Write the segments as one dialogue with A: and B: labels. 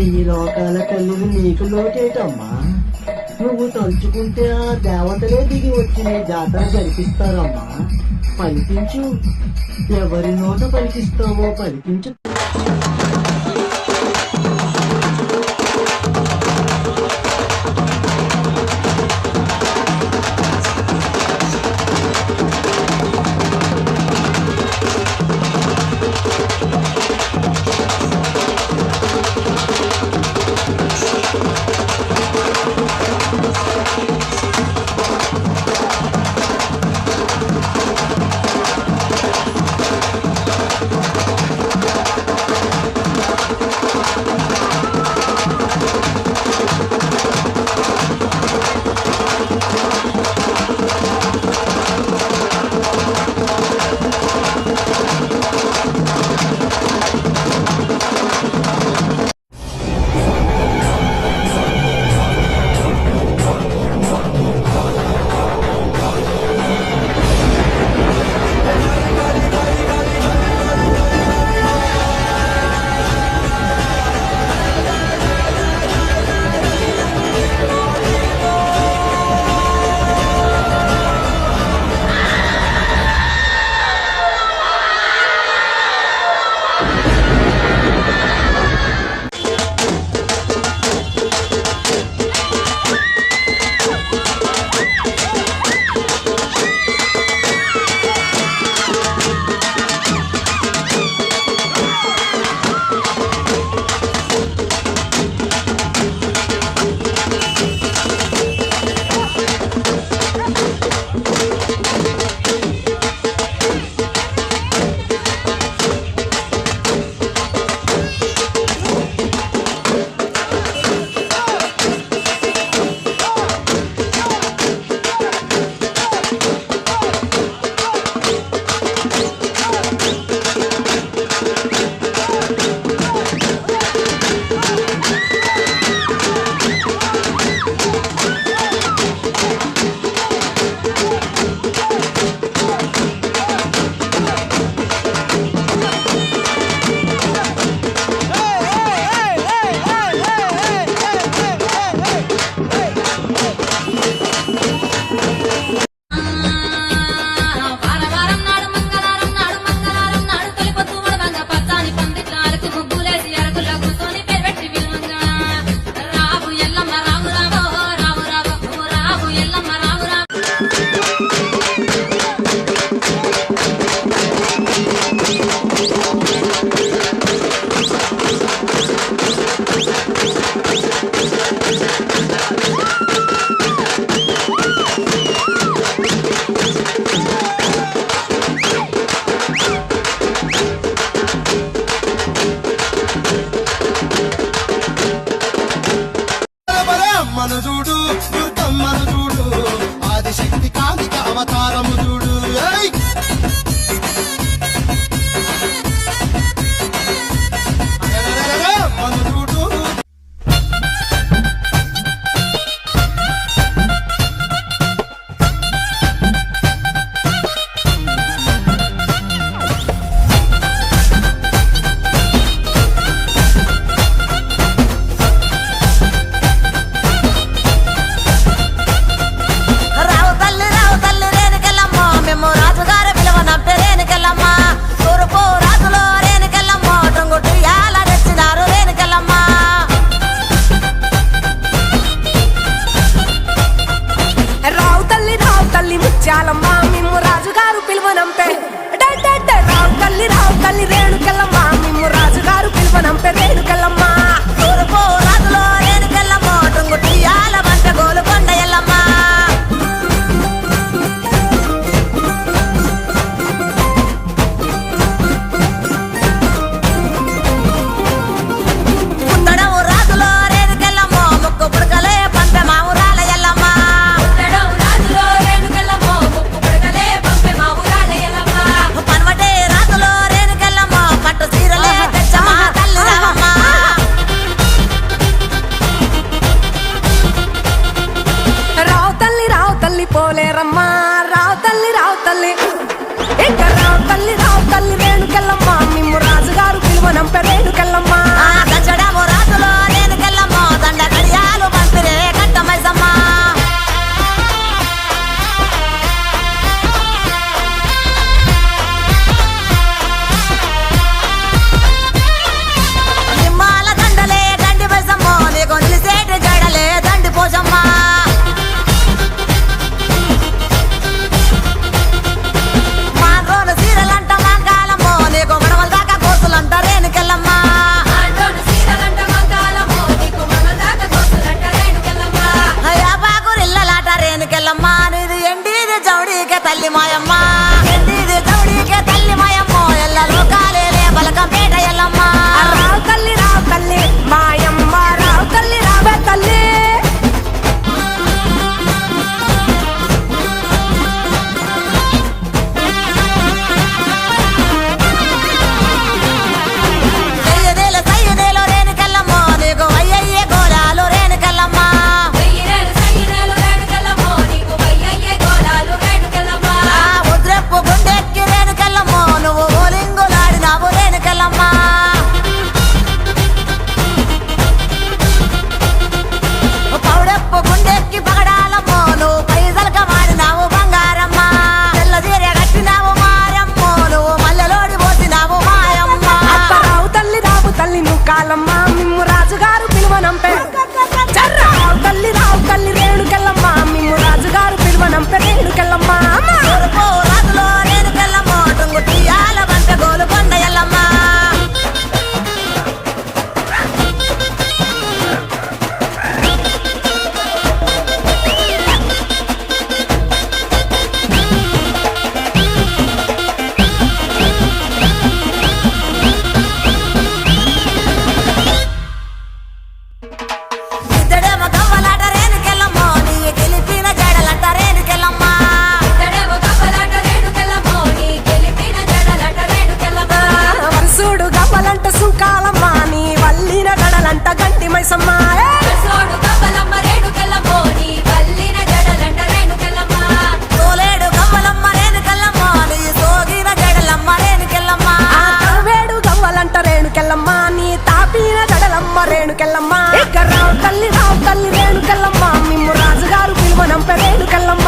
A: ఈ లోకాల తల్లిని నీకు లోటేటమ్మా. నువ్వు తలుచుకుంటే ఆ దేవతలే దిగి వచ్చిన జాతర జరిపిస్తారమ్మా. పలికించు. ఎవరి నోట పలికిస్తావో పలికించు.
B: చాలమ్మా మిమ్ము రాజుగారు పిలువనంపే. రావు కల్లి రావు కల్లి రేణుకెళ్ళమ్మా మిమ్ము రాజుగారు పిలువనంపే రేణుకెళ్ళమ్మా పీన దడలమ్మ రేణుకెల్లమ్మ ఇక రావు తల్లి రావు తల్లి రేణుకెల్లమ్మ మిమ్ము రాజుగారు పిలువనంప
C: రేణుకెల్లమ్మ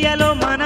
C: ఇండియాలో మన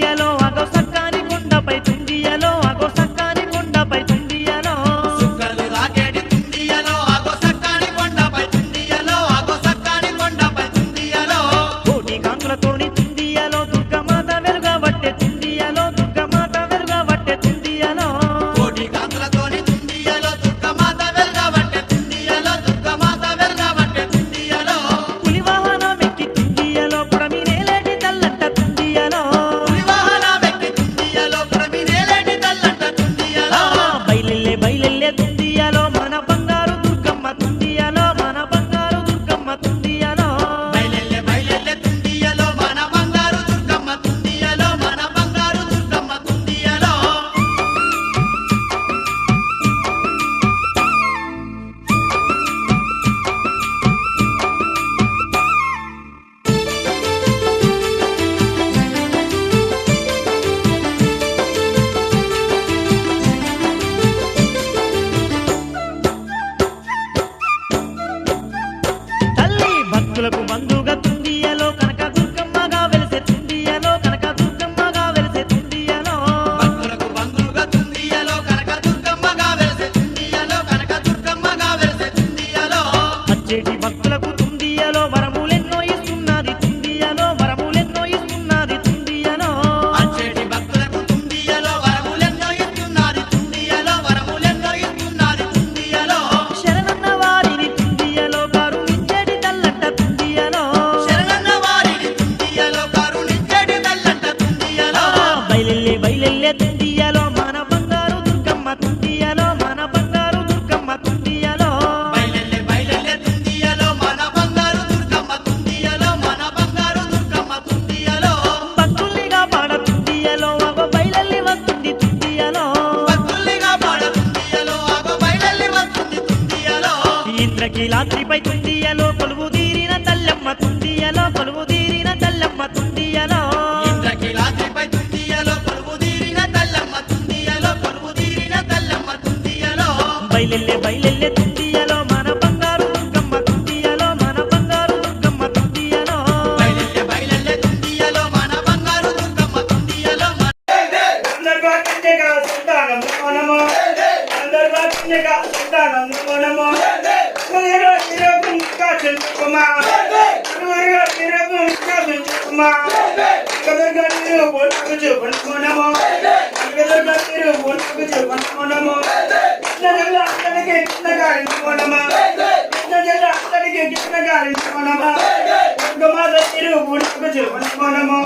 C: తుంగియలో అగో సక్కాని గుండపై తుంగియలో తుండియలో కొలువు తీరిన తల్లమ్మ తుండియలో కొలువు తీరిన తల్లమ్మ తుండియలో.
D: ఇంద్రకీలాద్రిపై తుండియలో కొలువు తీరిన తల్లమ్మ తుండియలో కొలువు తీరిన తల్లమ్మ తుండియలో.
C: బయలెల్లె బయలెల్లె తుండియలో మన బంగారు దుర్గమ్మ తుండియలో మన బంగారు దుర్గమ్మ తుండియలో.
D: బయలెల్లె బయలెల్లె తుండియలో మన బంగారు దుర్గమ్మ తుండియలో செஞ்சுக்குமா
E: பிறகும் செஞ்சுக்குமா பொண்ணு பண்ணுமோ பொண்ணு பண்ணுமோ அத்தனைக்கு சின்ன காரியம் போனமா அத்தனைக்கு சின்ன காரியம் போனமா மாதம் இரு பொண்ணு பண்ணுமோ